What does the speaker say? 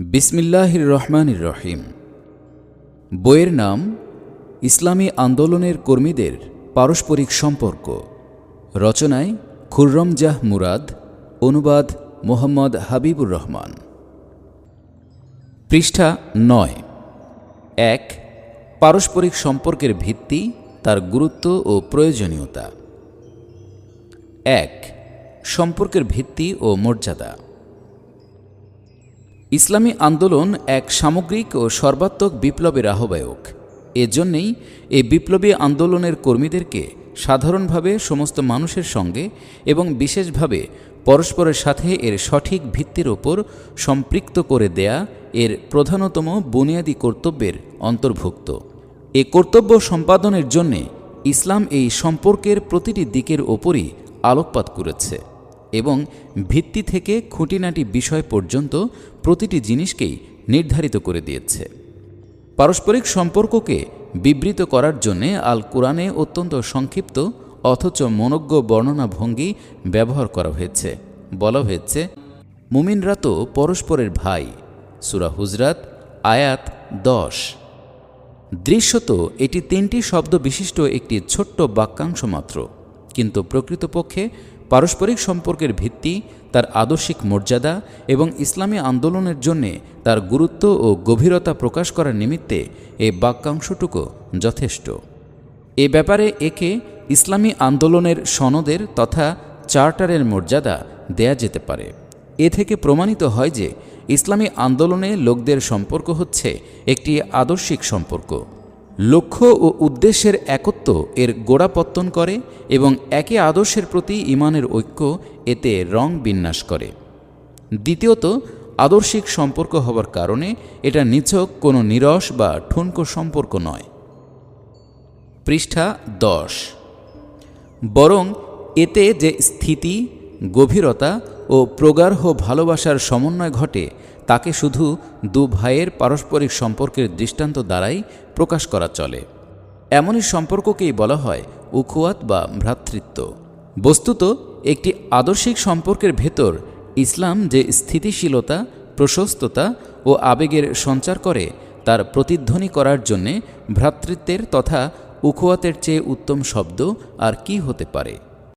বিসমিল্লাহির রহমানির রহিম। বইয়ের নাম, ইসলামী আন্দোলনের কর্মীদের পারস্পরিক সম্পর্ক। রচনায় খুররমজাহ মুরাদ, অনুবাদ মোহাম্মদ হাবিবুর রহমান। পৃষ্ঠা নয়। এক, পারস্পরিক সম্পর্কের ভিত্তি, তার গুরুত্ব ও প্রয়োজনীয়তা। এক, সম্পর্কের ভিত্তি ও মর্যাদা। ইসলামী আন্দোলন এক সামগ্রিক ও সর্বাত্মক বিপ্লবের আহ্বায়ক এজন্যেই এই বিপ্লবী আন্দোলনের কর্মীদেরকে সাধারণভাবে সমস্ত মানুষের সঙ্গে এবং বিশেষভাবে পরস্পরের সাথে এর সঠিক ভিত্তির ওপর সম্পৃক্ত করে দেয়া এর প্রধানতম বুনিয়াদী কর্তব্যের অন্তর্ভুক্ত। এ কর্তব্য সম্পাদনের জন্যে ইসলাম এই সম্পর্কের প্রতিটি দিকের ওপরই আলোকপাত করেছে। এবং ভিত্তি থেকে খুঁটিনাটি বিষয় পর্যন্ত প্রতিটি জিনিসকেই নির্ধারিত করে দিয়েছে। পারস্পরিক সম্পর্ককে বিবৃত করার জন্যে আল কোরআনে অত্যন্ত সংক্ষিপ্ত অথচ মনজ্ঞ বর্ণনা ভঙ্গি ব্যবহার করা হয়েছে। বলা হয়েছে, মুমিনরা তো পরস্পরের ভাই। সুরা হুজরাত, আয়াত দশ। দৃশ্যত এটি তিনটি শব্দ বিশিষ্ট একটি ছোট্ট বাক্যাংশ মাত্র। কিন্তু প্রকৃতপক্ষে পারস্পরিক সম্পর্কের ভিত্তি, তার আদর্শিক মর্যাদা এবং ইসলামী আন্দোলনের জন্যে তার গুরুত্ব ও গভীরতা প্রকাশ করার নিমিত্তে এই বাক্যাংশটুকু যথেষ্ট। এ ব্যাপারে একে ইসলামী আন্দোলনের সনদের তথা চার্টারের মর্যাদা দেয়া যেতে পারে। এ থেকে প্রমাণিত হয় যে ইসলামী আন্দোলনে লোকদের সম্পর্ক হচ্ছে একটি আদর্শিক সম্পর্ক। লক্ষ্য ও উদ্দেশ্যের একত্ব এর গোড়াপত্তন করে এবং একে আদর্শের প্রতি ইমানের ঐক্য, এতে রং বিন্যাস করে। দ্বিতীয়ত, আদর্শিক সম্পর্ক হবার কারণে এটা নিছক কোনো নিরস বা ঠুনকো সম্পর্ক নয়। পৃষ্ঠা দশ। বরং এতে যে স্থিতি, গভীরতা ও প্রগাঢ় ভালোবাসার সমন্বয় ঘটে, তাকে শুধু দু ভাইয়ের পারস্পরিক সম্পর্কের দৃষ্টান্ত দ্বারাই প্রকাশ করা চলে। এমনই সম্পর্ককেই বলা হয় উখুয়াত বা ভ্রাতৃত্ব। বস্তুত, একটি আদর্শিক সম্পর্কের ভেতর ইসলাম যে স্থিতিশীলতা, প্রশস্ততা ও আবেগের সঞ্চার করে, তার প্রতিধ্বনি করার জন্যে ভ্রাতৃত্বের তথা উখুয়াতের চেয়ে উত্তম শব্দ আর কি হতে পারে?